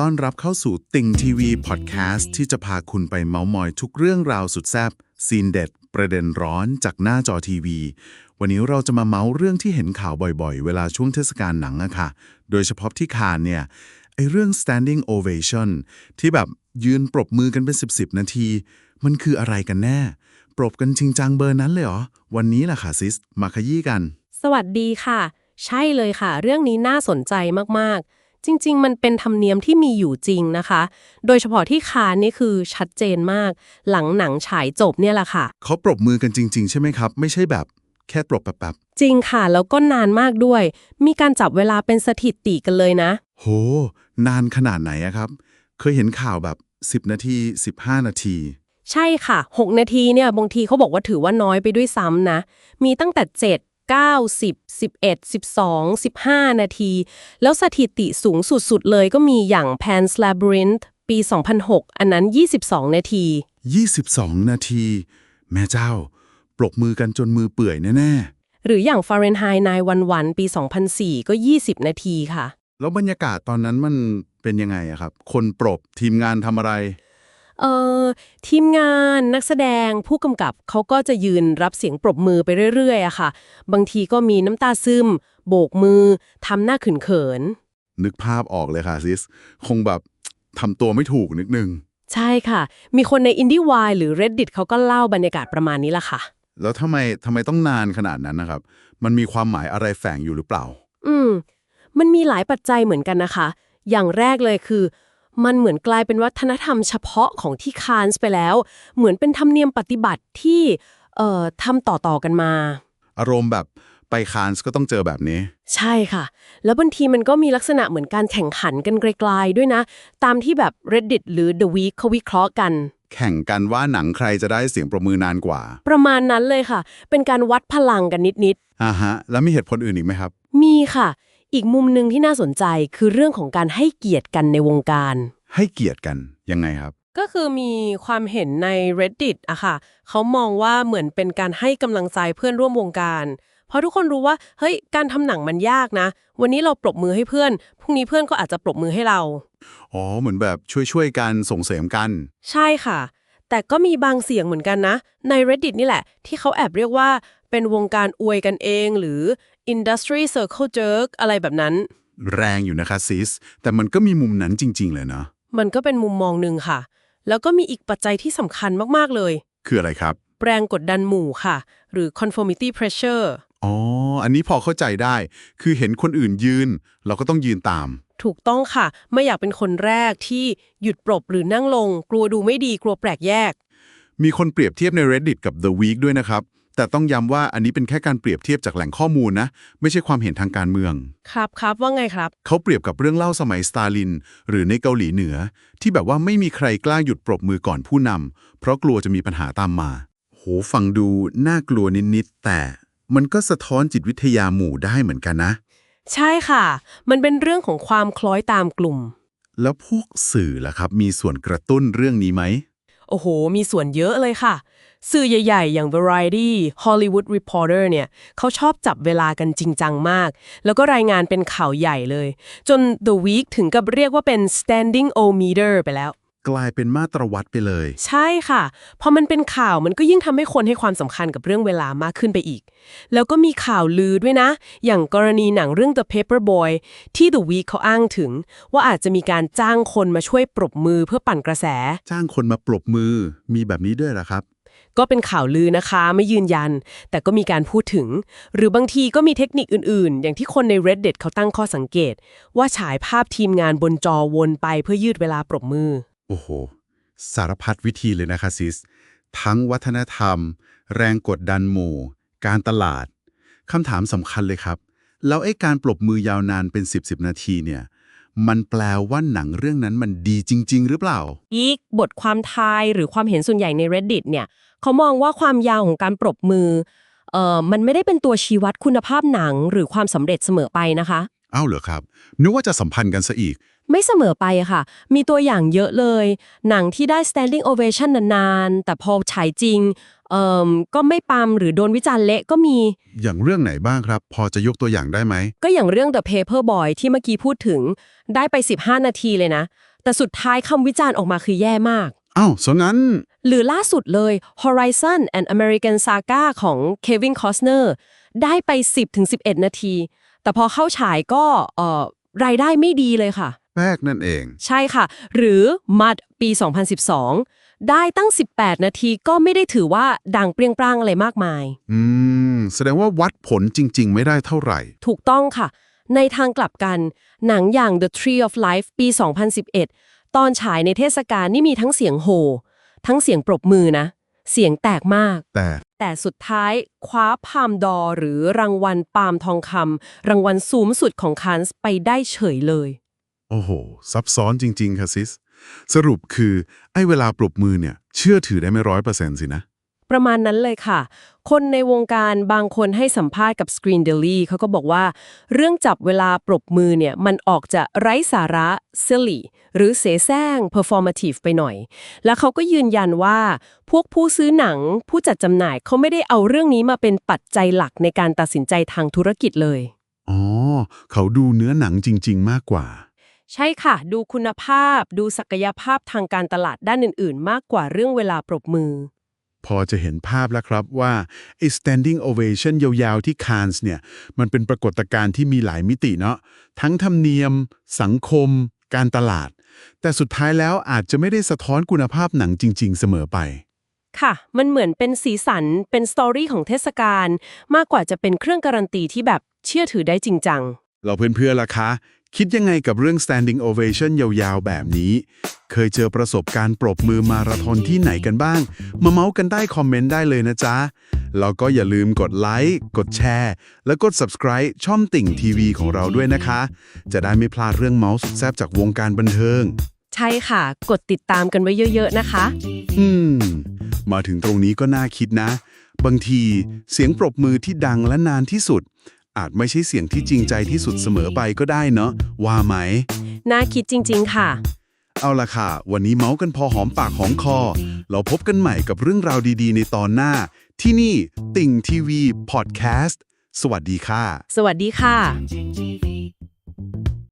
ต้อนรับเข้าสู่ติ่งทีวีพอดแคสต์ที่จะพาคุณไปเมาส์มอยทุกเรื่องราวสุดแซ่บซีนเด็ด ประเด็นร้อนจากหน้าจอทีวี วันนี้เราจะมาเมาส์เรื่องที่เห็นข่าวบ่อยๆ เวลาช่วงเทศกาลหนังอะค่ะ โดยเฉพาะที่คานเนี่ยไอเรื่อง standing ovation ที่แบบยืนปรบมือกันเป็น10ๆนาที มันคืออะไรกันแน่ ปรบกันจริงจังเบอร์นั้นเลยเหรอ วันนี้แหละค่ะซิส มาขยี้กัน สวัสดีค่ะ ใช่เลยค่ะ เรื่องนี้น่าสนใจมากๆ จริง ๆ มันเป็นธรรมเนียมที่มีอยู่จริงนะคะ โดยเฉพาะที่คานนี่คือชัดเจนมาก หลังหนังฉายจบเนี่ยแหละค่ะ เขาปรบมือกันจริง ๆ ใช่ไหมครับ ไม่ใช่แบบแค่ปรบแป๊บจริงค่ะ แล้วก็นานมากด้วย มีการจับเวลาเป็นสถิติกันเลยนะ ๆโห นานขนาดไหนอะครับ เคยเห็นข่าวแบบ 10 นาที 15 นาที ใช่ค่ะ 6 นาทีเนี่ยบางทีเขาบอกว่าถือว่าน้อยไปด้วยซ้ำนะ มีตั้งแต่ 7 9 10 11 12 15 นาที แล้วสถิติสูงสุดๆเลยก็มีอย่าง Pan's Labyrinth ปี 2006 อันนั้น 22 นาที 22 นาที แม่เจ้า ปรบมือกันจนมือเปื่อยแน่หรืออย่าง Fahrenheit 911 ปี 2004 ก็ 20 นาทีค่ะๆแล้วบรรยากาศตอนนั้นมันเป็นยังไงอะครับ คนปรบทีมงานทำอะไรเอ่อ ทีมงานนักแสดงผู้กำกับเขาก็จะยืนรับเสียงปรบมือไปเรื่อยๆอะค่ะ บางทีก็มีน้ำตาซึม โบกมือทำหน้าขืนเขินนึกภาพออกเลยค่ะซิส คงแบบทำตัวไม่ถูกนิดนึง ใช่ค่ะ มีคนใน IndieWire หรือ Reddit เขาก็เล่าบรรยากาศประมาณนี้ละค่ะ แล้วทำไมทำไมต้องนานขนาดนั้นนะครับ มันมีความหมายอะไรแฝงอยู่หรือเปล่า อืม มันมีหลายปัจจัยเหมือนกันนะคะ อย่างแรกเลยคือ มันเหมือนกลายเป็นวัฒนธรรมเฉพาะของที่คานส์ไปแล้ว เหมือนเป็นธรรมเนียมปฏิบัติที่เอ่อทำต่อๆกันมา อารมณ์แบบไปคานส์ก็ต้องเจอแบบนี้ ใช่ค่ะ แล้วบางทีมันก็มีลักษณะเหมือนการแข่งขันกันไกลๆด้วยนะ ตามที่แบบ Reddit หรือ The Week เขาวิเคราะห์กัน แข่งกันว่าหนังใครจะได้เสียงประมือนานกว่า ประมาณนั้นเลยค่ะ เป็นการวัดพลังกันนิดอ่าฮะ แล้วมีเหตุผลอื่นอีกไหมครับๆมีค่ะ อีกมุมหนึ่งที่น่าสนใจคือเรื่องของการให้เกียรติกันในวงการ ให้เกียรติกันยังไงครับ ก็คือมีความเห็นใน Reddit อะค่ะเขามองว่าเหมือนเป็นการให้กำลังใจเพื่อนร่วมวงการ เพราะทุกคนรู้ว่าเฮ้ยการทำหนังมันยากนะ วันนี้เราปรบมือให้เพื่อนพรุ่งนี้เพื่อนก็อาจจะปรบมือให้เรา อ๋อเหมือนแบบช่วยๆกันส่งเสริมกัน ใช่ค่ะ แต่ก็มีบางเสียงเหมือนกันนะ ใน Reddit นี่แหละ ที่เขาแอบเรียกว่าเป็นวงการอวยกันเอง หรือ industry circle jerk อะไรแบบนั้น แรงอยู่นะคะซิส แต่มันก็มีมุมนั้นจริง ๆ เลยนะ มันก็เป็นมุมมองหนึ่งค่ะ แล้วก็มีอีกปัจจัยที่สำคัญมากๆเลย คืออะไรครับ แรงกดดันหมู่ค่ะ หรือ conformity pressure อ๋อ อันนี้พอเข้าใจได้ คือเห็นคนอื่นยืน เราก็ต้องยืนตาม ถูกต้องค่ะ ไม่อยากเป็นคนแรกที่หยุดปรบหรือนั่งลง กลัวดูไม่ดีกลัวแปลกแยก มีคนเปรียบเทียบใน Reddit กับ The Week ด้วยนะครับ แต่ต้องย้ำว่าอันนี้เป็นแค่การเปรียบเทียบจากแหล่งข้อมูลนะ ไม่ใช่ความเห็นทางการเมือง ครับครับว่าไงครับ เขาเปรียบกับเรื่องเล่าสมัยสตาลิน หรือในเกาหลีเหนือ ที่แบบว่าไม่มีใครกล้าหยุดปรบมือก่อนผู้นำเพราะกลัวจะมีปัญหาตามมา โหฟังดูน่ากลัวนิดๆแต่ มันก็สะท้อนจิตวิทยาหมู่ได้เหมือนกันนะ ใช่ค่ะ มันเป็นเรื่องของความคล้อยตามกลุ่ม แล้วพวกสื่อล่ะครับ มีส่วนกระตุ้นเรื่องนี้ไหม โอ้โห มีส่วนเยอะเลยค่ะ สื่อใหญ่ ๆ อย่าง Variety Hollywood Reporter เนี่ยเขาชอบจับเวลากันจริงจังมาก แล้วก็รายงานเป็นข่าวใหญ่เลย จน The Week ถึงกับเรียกว่าเป็น standing o meter ไปแล้ว กลายเป็นมาตรวัดไปเลย ใช่ค่ะ พอมันเป็นข่าวมันก็ยิ่งทำให้คนให้ความสำคัญกับเรื่องเวลามากขึ้นไปอีก แล้วก็มีข่าวลือด้วยนะ อย่างกรณีหนังเรื่อง The Paper Boy ที่ The Week เขาอ้างถึง ว่าอาจจะมีการจ้างคนมาช่วยปรบมือเพื่อปั่นกระแส จ้างคนมาปรบมือมีแบบนี้ด้วยเหรอครับ ก็เป็นข่าวลือนะคะไม่ยืนยัน แต่ก็มีการพูดถึง หรือบางทีก็มีเทคนิคอื่นๆ อย่างที่คนใน Reddit เขาตั้งข้อสังเกต ว่าฉายภาพทีมงานบนจอวนไปเพื่อยืดเวลาปรบมือ โอ้โห สารพัดวิธีเลยนะคะซิส ทั้งวัฒนธรรม แรงกดดันหมู่ การตลาดคำถามสำคัญเลยครับ แล้วไอ้การปรบมือยาวนานเป็น 10บสนาทีเนี่ย มันแปลว่าหนังเรื่องนั้นมันดีจริง ๆ หรือเปล่า อีกบทความทายหรือความเห็นส่วนใหญ่ใน Reddit เนี่ยเขามองว่าความยาวของการปรบมือเอ่อมันไม่ได้เป็นตัวชี้วัดคุณภาพหนังหรือความสำเร็จเสมอไปนะคะ อ้าวเหรอครับ นึกว่าจะสัมพันธ์กันซะอีก ไม่เสมอไปอะค่ะ มีตัวอย่างเยอะเลย หนังที่ได้ standing ovation นานๆ แต่พอฉายจริงเอ่อก็ไม่ปามหรือโดนวิจารณ์เละก็มี อย่างเรื่องไหนบ้างครับ พอจะยกตัวอย่างได้ไหม ก็อย่างเรื่อง The Paper Boy ที่เมื่อกี้พูดถึง ได้ไป 15 นาทีเลยนะ แต่สุดท้ายคำวิจารณ์ออกมาคือแย่มาก อ้าวซะงั้น หรือล่าสุดเลย Horizon and American Saga ของ Kevin Costner ได้ไป 10-11 นาที แต่พอเข้าฉายก็เอ่อรายได้ไม่ดีเลยค่ะ แป๊กนั่นเอง ใช่ค่ะ หรือ Mud ปี 2012 ได้ตั้ง 18 นาทีก็ไม่ได้ถือว่าดังเปรียงปร้างอะไรมากมาย อืม แสดงว่าวัดผลจริง ๆ ไม่ได้เท่าไหร่ ถูกต้องค่ะ ในทางกลับกัน หนังอย่าง The Tree of Life ปี 2011 ตอนฉายในเทศกาลนี่มีทั้งเสียงโห่ทั้งเสียงปรบมือนะ เสียงแตกมาก แต่ แต่สุดท้ายคว้าพามดอร์หรือรางวัลปาล์มทองคำรางวัลสูงสุดของคานส์ไปได้เฉยเลย โอ้โห ซับซ้อนจริง ๆค่ะซิส สรุปคือ ไอ้เวลาปรบมือเนี่ย เชื่อถือได้ไม่ร้อยเปอร์เซ็นต์สินะ ประมาณนั้นเลยค่ะ คนในวงการบางคนให้สัมภาษณ์กับ Screen Daily เขาก็บอกว่า เรื่องจับเวลาปรบมือเนี่ย มันออกจะไร้สาระ silly หรือเสแสร้ง performative ไปหน่อย แล้วเขาก็ยืนยันว่า พวกผู้ซื้อหนัง ผู้จัดจำหน่ายเขาไม่ได้เอาเรื่องนี้มาเป็นปัจจัยหลักในการตัดสินใจทางธุรกิจเลย อ๋อ เขาดูเนื้อหนังจริง ๆ มากกว่า ใช่ค่ะ ดูคุณภาพ ดูศักยภาพทางการตลาดด้านอื่น ๆ มากกว่าเรื่องเวลาปรบมือ พอจะเห็นภาพแล้วครับว่าไอ้ standing ovation ยาวๆ ที่คานส์เนี่ย มันเป็นปรากฏการณ์ที่มีหลายมิติเนาะทั้งธรรมเนียม สังคม การตลาด แต่สุดท้ายแล้วอาจจะไม่ได้สะท้อนคุณภาพหนังจริง ๆ เสมอไป ค่ะ มันเหมือนเป็นสีสัน เป็นสตอรี่ของเทศกาลมากกว่าจะเป็นเครื่องการันตีที่แบบเชื่อถือได้จริงจัง เราเพื่อนๆล่ะคะ คิดยังไงกับเรื่อง standing ovation ยาวๆ แบบนี้ เคยเจอประสบการณ์ปรบมือมาราธอนที่ไหนกันบ้าง มาเมาส์กันได้คอมเมนต์ได้เลยนะจ๊ะ แล้วก็อย่าลืมกดไลค์ กดแชร์ และกด subscribe ช่องติ่งทีวีของเราด้วยนะคะ จะได้ไม่พลาดเรื่องเมาส์สุดแซ่บจากวงการบันเทิง ใช่ค่ะ กดติดตามกันไว้เยอะๆนะคะ อืม มาถึงตรงนี้ก็น่าคิดนะ บางทีเสียงปรบมือที่ดังและนานที่สุด อาจไม่ใช่เสียงที่จริงใจที่สุดเสมอไปก็ได้เนาะว่าไหม น่าคิดจริง ๆ ค่ะ เอาล่ะค่ะ วันนี้เมาส์กันพอหอมปากหอมคอ เราพบกันใหม่กับเรื่องราวดีๆ ในตอนหน้า ที่นี่ติ่งทีวีพอดแคสต์สวัสดีค่ะ สวัสดีค่ะ Watching TV.